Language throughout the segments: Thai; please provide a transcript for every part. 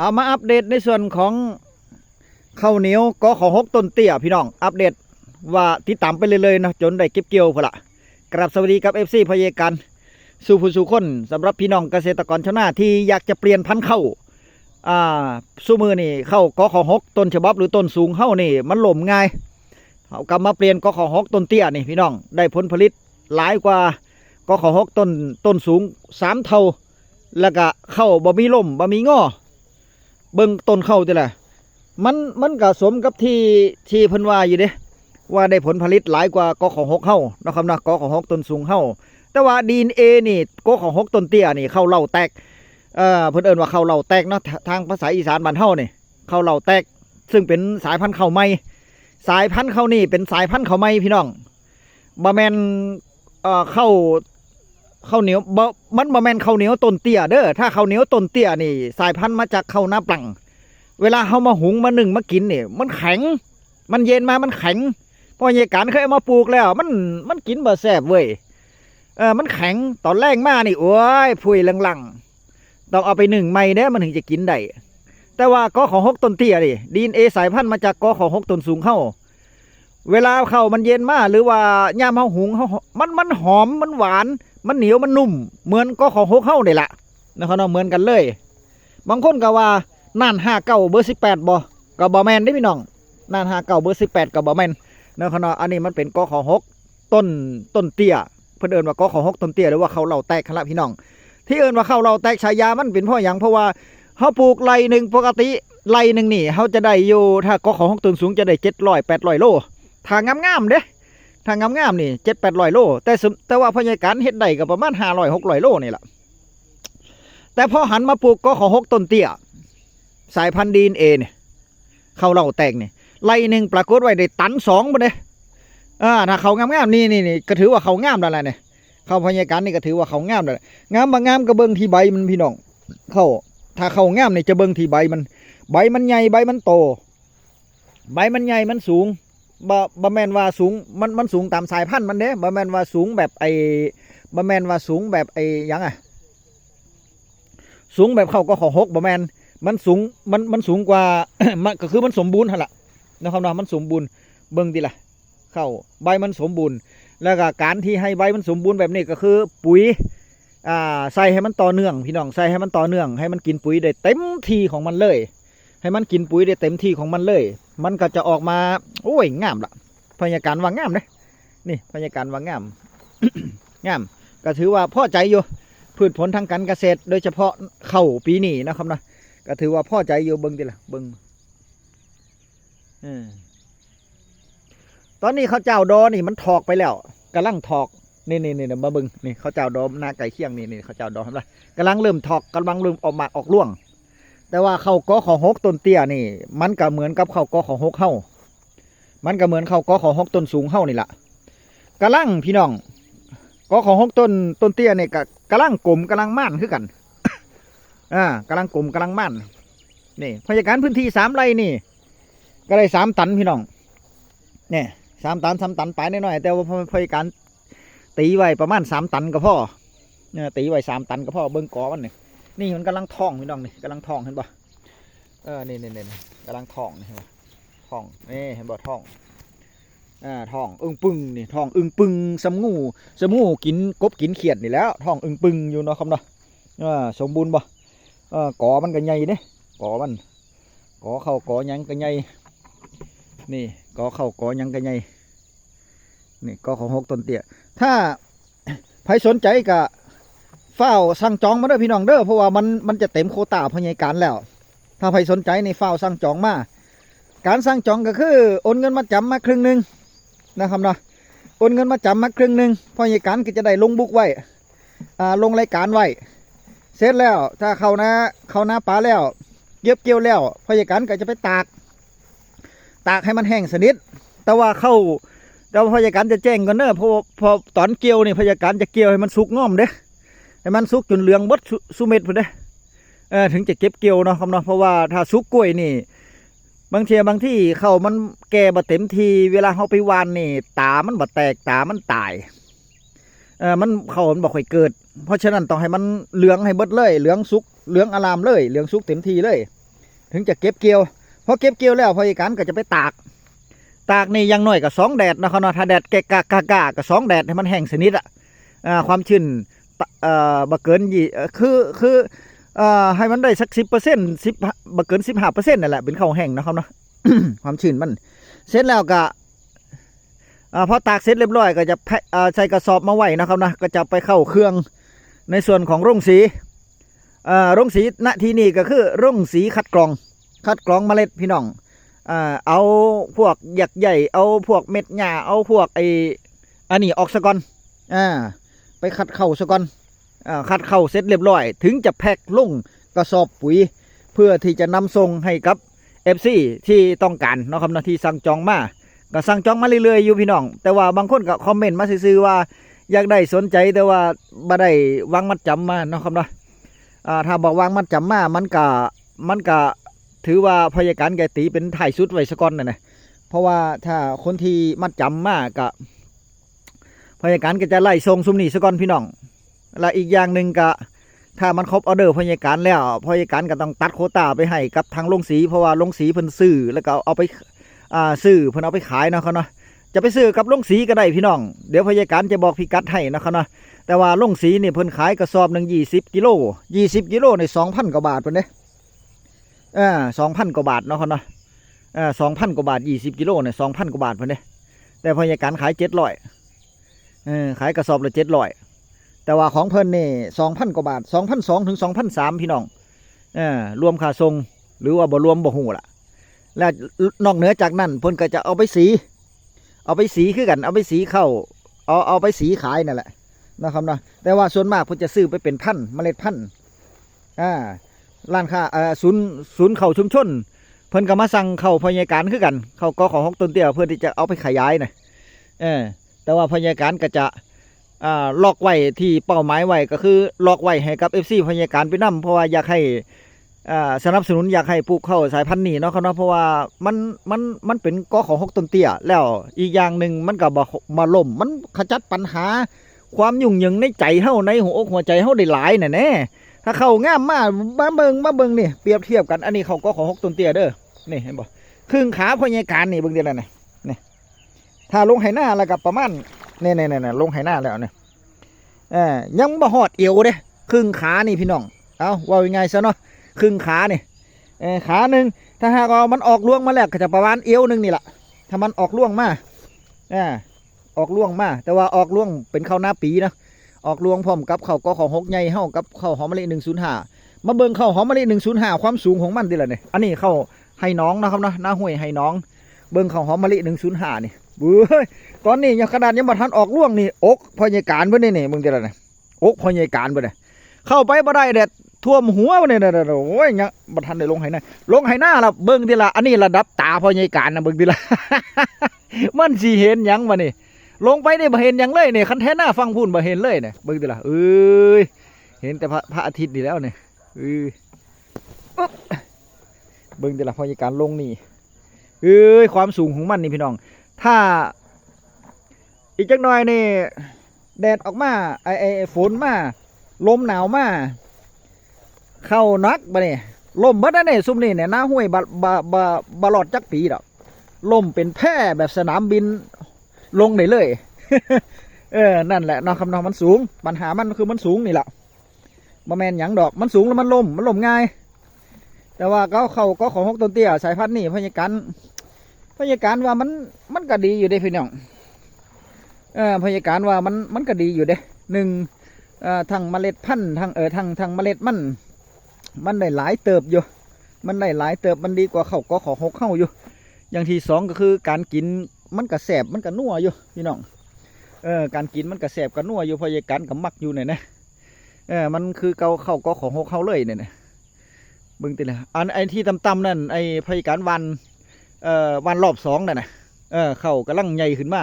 เอามาอัปเดตในส่วนของข้าวเหนียวก็ของหกต้นเตี้ยพี่น้อง อัปเดตว่าติดตามไปเลยๆนะจนได้เก็บเกี่ยวพละกราบสวัสดีกับเอฟซีพเยกันสู่ผู้สู่คนสำหรับพี่น้องเกษตรกรชาวนาที่อยากจะเปลี่ยนพันธุ์เข้าวอ่าสู้มือนี่เข้าก็ของหกต้นฉบับหรือต้นสูงเข้านี่ มันหล่มง่ายเอากลับมาเปลี่ยนก็ของหกต้นเตี้ยนี่พี่น้องได้ผลผลิตหลายกว่าก็ของหกต้นต้นสูงสามเท่า แล้วก็เข้าบ่มีล่มบ่มีงอ เบิ่งต้นเข้าติล่ะมันมันก็สมกับที่ที่เพิ่นว่าอยู่เด้ว่าได้ผลผลิตหลายกว่ากอของหกเฮาเนาะครับนะกอของหกต้นสูงเฮาแต่ว่าดีเอนี่กอของหกต้นเตี้ยนี่เข้าเหล่าแตกเอ่อเพิ่นเอิ้นว่าเข้าเหล่าแตกเนาะทางภาษาอีสานบ้านเฮานี่เข้าเหล่าแตก ซึ่งเป็นสายพันธุ์เข้าใหม่สายพันธุ์เข้านี่เป็นสายพันธุ์เข้าใหม่พี่น้องบ่แม่นเอ่อเข้า ข้าวเหนียวบ่มันบ่แม่นข้าวเหนียวต้นเตี้ยเด้อถ้าข้าวเหนียวต้นเตี้ยนี่ สายพันธุ์มาจากข้าวหน้าปลังเวลาเฮามาหุงมานึ่งมากินนี่มันแข็ง มันเย็นมามันแข็งพอเยการเคยเอามาปลูกแล้ว มันมันกินบ่แซ่บเว้ยเออมันแข็งตอนแรกมานี่โอ้ยพุยลังๆต้องเอาไปหนึ่งใหม่เด้มันถึงจะกินได้แต่ว่าก็ของหกต้นเตี้ยนี่ดีเอสายพันธุ์มาจากกอของหกต้นสูงเข้าเวลาเข้ามันเย็นมากหรือว่าย่ามเฮาหุงเฮามันมันหอมมันหวาน มันเหนียวมันนุ่ม เหมือนก็ของหกเข้านี่แหละนะครับเนาะเหมือนกันเลย บางคนก็ว่าน่านห้าเก้าเบอร์สิบแปดบ่ก็บ่แมนได้พี่น้องน่านห้าเก้าเบอร์สิบแปดก็บ่แมนนะครับเนาะอันนี้มันเป็นก็ของหกต้นต้นเตี้ยเพิ่นเอิ้นว่าก็ของหกต้นเตี้ยหรือว่าเขาเหล่าแตกครับพี่น้อง ที่เอิ้นว่าเขาเหล่าแตกฉายามันเป็นเพราะหยังเพราะว่าเฮาปลูกไรหนึ่งปกติไรหนึ่งนี่เฮาจะได้อยู่ถ้าก็ของหกต้นสูงจะได้เจ็ดร้อยแปดร้อยโลถ้างามๆเด้ ทางงามๆนี่เจ็ดแปดร้อยโล แต่สมแต่ว่าพยาการเฮ็ดได้ก็ประมาณห้าร้อยหกร้อยโลนี่แหละแต่พอหันมาปลูกก็ขอหกต้นเตี้ย สายพันธุ์ดีนเอเนี่ยเข้าเหล่าแตกนี่ไล่หนึ่งปรากฏไว้ได้ตันสองบ่เด้อ่าถ้าเขางามๆนี่นี่นี่ก็ถือว่าเขางามแล้วแหละเนี่ยเข้าพยาการนี่ก็ถือว่าเขางามแล้วงามบางงามก็เบิ่งที่ใบมันพี่น้อง เข้าถ้าเขางามเนี่ยจะเบิ่งที่ใบมัน ใบมันใหญ่ใบมันโต ใบมันใหญ่มันสูง บ่บ่แม่นว่าสูงมันมันสูงตามสายพันธุ์มันเด้บ่แม่นว่าสูงแบบไอ้บ่แม่นว่าสูงแบบไอ้หยังอะสูงแบบเข้าก็ขอหกบ่แม่นมันสูงมันมันสูงกว่ามันก็คือมันสมบูรณ์หั่นล่ะนะครับเนาะมันสมบูรณ์เบิ่งดิล่ะเข้าใบมันสมบูรณ์ แล้วก็การที่ให้ใบมันสมบูรณ์แบบนี้ก็คือปุ๋ยอ่าใส่ให้มันต่อเนื่อง พี่น้องใส่ให้มันต่อเนื่อง ให้มันกินปุ๋ยได้เต็มที่ของมันเลย ให้มันกินปุ๋ยได้เต็มที่ของมันเลย มันก็จะออกมา โอ้ยงามละพยาการว่างามเลยนี่พยาการว่างามงาม ก็ถือว่าพ่อใจอยู่พืชผลทางการเกษตร โดยเฉพาะเข้าปีนี้นะครับนะก็ถือว่าพ่อใจอยู่เบิ้งดิละเบิ้งตอนนี้เขาเจ้าดอนี่มันถอกไปแล้วกำลังถอกนี่นี่นี่เดี๋ยวมาเบิ้งนี่เขาเจ้าดอหน้าไก่เคียงนี่นี่เขาเจ้าดอทำไรกำลังเริ่มถอกกำลังเริ่มออกมาออกร่วง แต่ว่าเขากอของหกต้นเตี้ยนี่ มันก็เหมือนกับเขากอของหกเฮ้ามันก็เหมือนเขากอของหกต้นสูงเฮ้านี่แหละกำลังพี่น้องกอของหกต้นต้นเตี้ยนี่ก็กำลังกลมกำลังม่านคือกันอ่ากำลังกลมกำลังม่านนี่พยาการพื้นที่สามไร่นี่ ก็ได้สามตันพี่น้องเนี่ยสามตันสามตันไปหน่อยๆแต่ว่าพยาการตีไว้ประมาณสามตันก็พอเนี่ยตีไว้สามตันก็พอเบิ้งกอมันเนี่ย นี่มันกำลังท่องพี่น้องนี่กำลังท่องเห็นปะเออนี่นี่นี่กำลังท่องนี่เห็นปะท่องนี่เห็นปะท่องอ่าท่องอึ้งปึงนี่ท่องอึ้งปึงสำงูสำงูกินกบกินเขียดนี่แล้วท่องอึ้งปึงอยู่เนาะครับเนาะอ่าสมบูรณ์ปะเออกอมันก็ใหญ่เด้กอมันกอเข้ากอหยังก็ใหญ่นี่กอเข้ากอหยังก็ใหญ่นี่กอของหกต้นเตี้ยถ้าใครสนใจก็ เฝ้าสั่งจองมาเด้อพี่น้องเด้อเพราะว่ามันมันจะเต็มโควตาพยาการแล้ว ถ้าใครสนใจในเฝ้าสั่งจองมาการสั่งจองก็คือโอนเงินมาจำมาครึ่งหนึ่งนะครับเนาะโอนเงินมาจำมาครึ่งหนึ่งพยาการก็จะได้ลงบุกไว้อ่าลงรายการไว้เสร็จแล้วถ้าเขานะเขาหน้าปลาแล้วเก็บเกี่ยวแล้วพยาการก็จะไปตาก ตากให้มันแห้งสนิทแต่ว่าเข้าแต่ว่าพยาการจะแจ้งก่อนเนอะเพราะพอตอนเกี่ยวนี่พยาการจะเกี่ยวให้มันสุกง่อมเด้ ให้มันสุกจนเหลืองบดสุเม็ดพุ่นเด้เออถึงจะเก็บเกี่ยวเนาะครับเนาะเพราะว่าถ้าสุกกล้วยนี่ บางเทีบางที่เขามันแก่บ่เต็มทีเวลาเขาไปวานนี่ ตามันบ่แตกตามันตายเออมันเขามันบ่ค่อยเกิด เพราะฉะนั้นต้องให้มันเหลืองให้เบิดเลยเหลืองสุกเหลืองอารามเลยเหลืองสุกเต็มทีเลย ถึงจะเก็บเกี่ยวพอเก็บเกี่ยวแล้วพอยายการก็จะไปตาก ตากนี่ยังหน้อยก็สองแดดนะครับเนาะถ้าแดดแกะกะกะกะก็สองแดดให้มันแห้งสนิทอะอ่าความชื้น เอ่อบ่เกินยี่คือคือเอ่อให้มันได้สักสิบเปอร์เซ็นต์สิบบ่เกินสิบห้าเปอร์เซ็นต์นั่นแหละเป็นข้าวแห้งนะครับเนาะความชื้นมัน เสร็จแล้วก็พอตากเสร็จเรียบร้อยก็จะใส่กระสอบมาไว้นะครับนะก็จะไปเข้าเครื่องในส่วนของโรงสีอ่าโรงสีณที่นี่ก็คือโรงสีคัดกรอง คัดกรองเมล็ดพี่น้องเอาพวกหยักใหญ่เอาพวกเม็ดหญ้าเอาพวกไออันนี้ออกซะก่อนอ่า ไปคัดเข้าซะก่อนอ่าคัดเข้าเสร็จเรียบร้อย ถึงจะแพ็คลงกระสอบปุ๋ย เพื่อที่จะนำส่งให้กับ FC ที่ต้องการเนาะครับนาะที่สั่งจองมาก็สั่งจองมาเรื่อยๆอยู่พี่น้อง แต่ว่าบางคนก็คอมเมนต์มาซื่อว่าอยากได้สนใจแต่ว่าบ่ได้วางมัดจำมาเนาะครับเนาะอ่าถ้าบอกวางมัดจำมามันก็มันก็ถือว่าพยาการแกตีเป็นถ่ายสุดไว้ซะก่อนน่ะนะเพราะว่าถ้าคนที่มัดจำมาก็ พยาการก็จะไล่ส่งซุมนี้ซะก่อนพี่น้องและอีกอย่างหนึ่งก็ถ้ามันครบออเดอร์พยาการแล้วพยาการก็ต้องตัดโคต้าไปให้กับทางโรงสีเพราะว่าโรงสีเพิ่นซื้อแล้วก็เอาไปอ่าซื้อเพิ่นเอาไปขายเนาะเขาเนาะจะไปซื้อกับโรงสีก็ได้พี่น้อง เดี๋ยวพยาการจะบอกพิกัดให้นะครับเนาะแต่ว่าโรงสีนี่เพิ่นขายกระสอบหนึ่งยี่สิบกิโลยี่สิบกิโลในสองพันกว่าบาทเพิ่นเด้อ่าสองพันกว่าบาทเนาะเขาเนาะอ่าสองพันกว่าบาทยี่สิบกิโลเนี่ยสองพันกว่าบาทเพิ่นเด้แต่พยาการขายเจ็ดร้อย เออขายกระสอบละเจ็ดร้อยแต่ว่าของเพิ่นนี่สองพันกว่าบาทสองพันสองถึงสองพันสามพี่น้องเออรวมค่าทรงหรือว่าบ่รวมบ่หูล่ะ แล้วนอกเหนือจากนั้นเพิ่นก็จะเอาไปสี เอาไปสีคือกัน เอาไปสีเข้าเอาเอาไปสีขายนั่นแหละนะครับนะแต่ว่าส่วนมากเพิ่นจะซื้อไปเป็นพันเมล็ดพันอ่าร้านค้าเอ่อศูนย์ศูนย์เข่าชุมชน เพิ่นก็มาสั่งเข้าพยาการคือกัน เข้าก็ของฮอกต้นเตี้ยเพื่อที่จะเอาไปขยายน่ะเออ แต่ว่าพยาการก็จะล็อกไว้ที่เป้าหมายไว้ก็คือล็อกไว้ให้กับ FC พยาการไปนํเพราะว่าอยากให้สนับสนุนอยากให้ปลูกเข้าสายพันธุ์นี้เนาะครับเนาะเพราะว่ามันมันมันเป็นกอของหกต้นเตี้ยแล้วอีกอย่างหนึ่งมันก็บมาล่มมันขจัดปัญหา ความยุ่งเหยิงในใจเฮาในหัวอกหัวใจเฮาได้หลายน่ะแน่ถ้าเข้างามมามาเบิ่งมาเบิงนี่เปรียบเทียบกันอันนี้เขาก็ของหกต้นเตี้ยเด้อนี่เห็นบ่ครึ่งขาพยาการนี่เบิ่งเดียวนี่นี่ ถ้าลงไหหน้าแล้วก็ประมาณนี่ๆๆๆลงไหหน้าแล้วเนี่ยเอ่ยังบ่หอดเอวเด้ครึ่งขานี่พี่น้องเอาว่ายังไงซะเนาะครึ่งขานี่เออขาหนึ่งถ้าหากว่ามันออกล่วงมาแล้วก็จะประมาณเอวหนึ่งนี่แหละถ้ามันออกล่วงมาอ่าออกล่วงมาแต่ว่าออกล่วงเป็นข้าวหน้าปีนะออกล่วงพร้อมกับข้าวก็ของหกใหญ่เฮากับข้าวหอมมะลิหนึ่งศูนย์ห้ามาเบิ่งข้าวหอมมะลิหนึ่งศูนย์ห้าความสูงของมันดิล่ะเนี่ยอันนี้ข้าวให้น้องนะครับเนาะหน้าห้วยให้น้อง เบิ่งข้าวหอมมะลิหนึ่งศูนย์ห้านี่ บ้ยตอนนี้ยังขนาดยังบ่ทันออกล่วงนี่อกพยาการเบิ่อนี่นี่มึงดิล่ะเนี่ยอกพอยายการบ่ได้เข้าไปบ่ได้เด็ดท่วมหัวบ่ได้เด้อโอ้ยยังบ่ทันได้ลงไหหน้าลงไหหน้าละเบิ่งทีละอันนี้ระดับตาพอยายการนะเบิ่งทีละมันสิเห็นยังบ่นี่ลงไปนี่บ่เห็นยังเลยเนี่ยคันแท้หน้าฟังพูนบ่เห็นเลยเนี่ยเบิ่งทีละเอ้ยเห็นแต่พระพระอาทิตย์นี่แล้วเนี่ยเอ้ยอึ๊บเบิ่งทีละพอยายการลงนี่เอ้ยความสูงของมันนี่พี่น้อง ถ้าอีกจักหน่อยนี่แดดออกมาไอไอไอ้ฝนมาลมหนาวมาเข้านักบะเนี่ยลมเบิดนะเนี่ยซุมนี่เนี่ยหน้าห้วยบะบะบะบะหลอดจักปีดอกลมเป็นแพร่แบบสนามบินลงได้เลย เออนั่นแหละนาะคำนองมันสูง ปัญหามันคือมันสูงนี่แหละบะแมนหยังดอกมันสูงแล้วมันลมมันลมง่าย แต่ว่าเขาเขาก็ของฮกต้นเตี้ยสายพันธุ์นี่พยาการ พยาการว่ามันมันก็ดีอยู่เด้พี่น้องเออพยาการว่ามันมันก็ดีอยู่เด้หนึ่งเอ่อทางเมล็ดพันธุ์ทางเออทางทางเมล็ดมัน มันได้หลายเติบอยู่ มันได้หลายเติบมันดีกว่าเข้าก็ขอหกเข้าอยู่ อย่างที่สองก็คือการกินมันก็แสบมันก็นัวอยู่พี่น้องเออการกินมันก็แสบก็นัวอยู่พยาการก็มักอยู่เนี่ยนะเออมันคือเกาเข้าก็ขอหกเข้าเลยเนี่ยนะเบิ่งติละอันไอที่ต่ำๆนั่นไอพยาการวัน เอ่อวันรอบสองนั่นนะเออเขากำลังใหญ่ขึ้นมา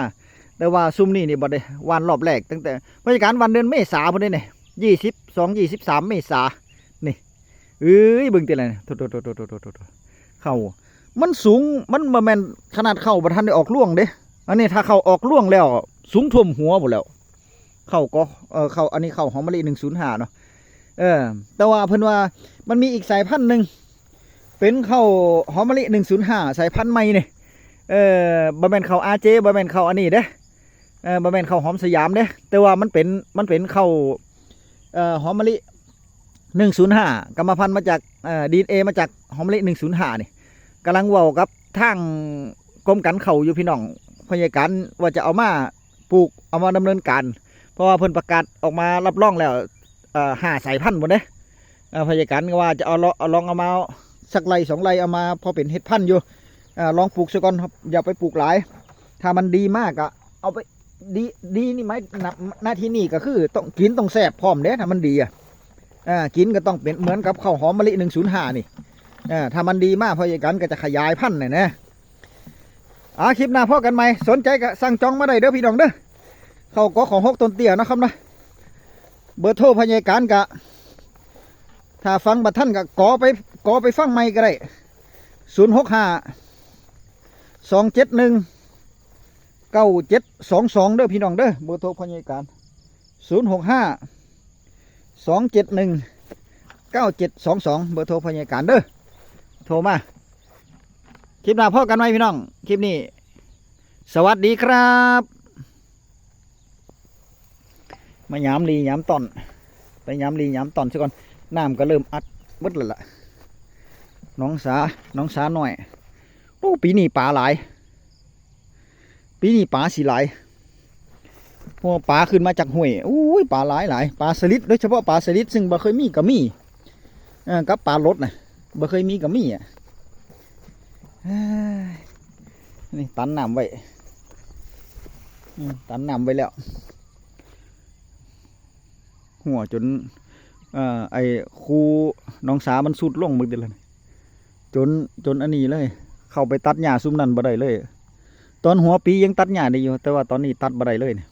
แต่ว่าซุ่มนี่นี่บ่ได้วันรอบแรกตั้งแต่ราการวันเดือนเมษาพุ่นนี่นี่ยี่สิบสองยี่สิบสามเมษานี่เอ้ยเบิ่งติอะไรนี่โทษโทษโทษโทษโทษโทษโทษเข้ามันสูงมันบ่แมนขนาดเข้าบ่ทันได้ออกล่วงเด้อันนี้ถ้าเข้าออกล่วงแล้ว สูงท่วมหัวหมดแล้ว เข้าก็เออเข้าอันนี้เข้าหอมมะลิหนึ่งศูนย์ห้าเนาะเออ แต่ว่าเพิ่นว่ามันมีอีกสายพันธุ์หนึ่ง เป็นข้าวหอมมะลิ105สายพันธุ์ใหม่นี่เออบะแม่นข้าวอาเจบะแม่นข้าวอันนี้เด้เออบะแม่นข้าวหอมสยามเด้แต่ว่ามันเป็นมันเป็นข้าวเอ่อหอมมะลิ105กรรมพันธุ์มาจากเอ่อดีเอมาจากหอมมะลิ105นี่กำลังเว้ากับทางกรมการเขาอยู่พี่น้องพยาการว่าจะเอามาปลูกเอามาดำเนินการ เพราะว่าเพิ่นประกาศออกมารับรองแล้วเอ่อห้าสายพันธุ์หมดเด้เอ่อพยาการก็ว่าจะเอาลองเอามา สักไรสองไรเอามาพอเป็นเห็ดพันธุ์อยู่อลองปลูกซะก่อนครับอย่าไปปลูกหลาย ถ้ามันดีมากอะเอาไปดีดีนี่ไหมหน้าที่นี่ก็คือต้องกินต้องแซ่บพร้อมเด้ถ้ามันดีอะอ่ากินก็ต้องเป็นเหมือนกับข้าวหอมมะลิหนึ่งศูนย์ห้านี่อ่าถ้ามันดีมากพยาการก็จะขยายพันธุ์หน่ะนะอ่าคลิปหน้าพ่อกันไหมสนใจก็สั่งจองมาได้เด้อพี่น้องเด้อเขาก็ของหกต้นเตี้ยนะครับนะเบอร์โทรพยาการกะ ถ้าฟังบัท่านกะกอไปกอไปฟังไม่ก็ได้ศูนย์หกห้าสองเจ็ดหนึ่งเก้าเจ็ดสองสองเด้อพี่น้องเด้อเบอร์โทรพยาการศูนย์หกห้าสองเจ็ดหนึ่งเก้าเจ็ดสองสองเบอร์โทรพยาการเด้อโทรมา คลิปหน้าพ่อกันไหมพี่น้อง คลิปนี้ สวัสดีครับ มายามลียามตอน ไปยามลียามตอนซะก่อน น้ำก็เริ่มอัดบดแล้วล่ะน้องสาน้องสาหน่อยโอ้ปีนี้ปลาหลาย ปีนี้ปลาสีหลายพวปลาขึ้นมาจากห้วยอุ้ยปลาหลายหลายปลาสลิดโดยเฉพาะปลาสลิดซึ่งบ่เคยมีกับมีเออกับปลารดนะบ่เคยมีกับมีอะนี่ตันน้ำไว้ตันน้ำไว้แล้ว หัวจน อ่าไอ้คูน้องสามันสุดลงมึงเดียวเลยจนจนอันนี้เลย เข้าไปตัดหญ้าซุมนั่นบ่ได้เลย ตอนหัวปียังตัดหญ้าได้อยู่ แต่ว่าตอนนี้ตัดบ่ได้เลยเนี่ย